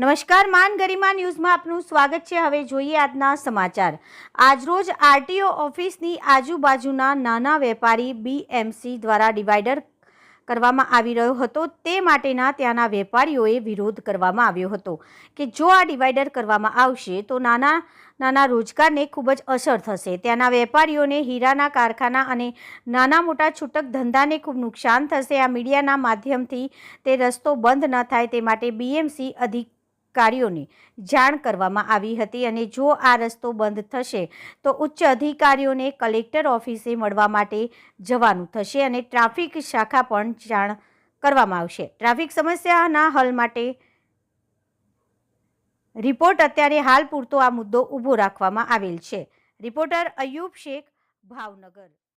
નમસ્કાર, માન ગરિમા ન્યૂઝમાં આપનું સ્વાગત છે. હવે જોઈએ આજના સમાચાર. આજરોજ આરટીઓ ઓફિસની આજુબાજુના નાના વેપારી બીએમસી દ્વારા ડિવાઈડર કરવામાં આવી રહ્યો હતો. તે માટેના ત્યાંના વેપારીઓએ વિરોધ કરવામાં આવ્યો હતો કે જો આ ડિવાઈડર કરવામાં આવશે તો નાના નાના રોજગારને ખૂબ જ અસર થશે. ત્યાંના વેપારીઓને હીરાના કારખાના અને નાના મોટા છૂટક ધંધાને ખૂબ નુકસાન થશે. આ મીડિયાના માધ્યમથી તે રસ્તો બંધ ન થાય તે માટે બીએમસી અધિકારીઓને જાણ કરવામાં આવી હતી અને જો આ રસ્તો બંધ થશે, તો ઉચ્ચ અધિકારીઓને કલેક્ટર ઓફિસે મળવા માટે જવાનું થશે અને ટ્રાફિક શાખા પણ જાણ કરવામાં આવશે. ટ્રાફિક સમસ્યાના હલ માટે રિપોર્ટ અત્યારે હાલ પૂરતો આ મુદ્દો ઊભો રાખવામાં આવેલ છે. રિપોર્ટર અયુબ શેખ, ભાવનગર.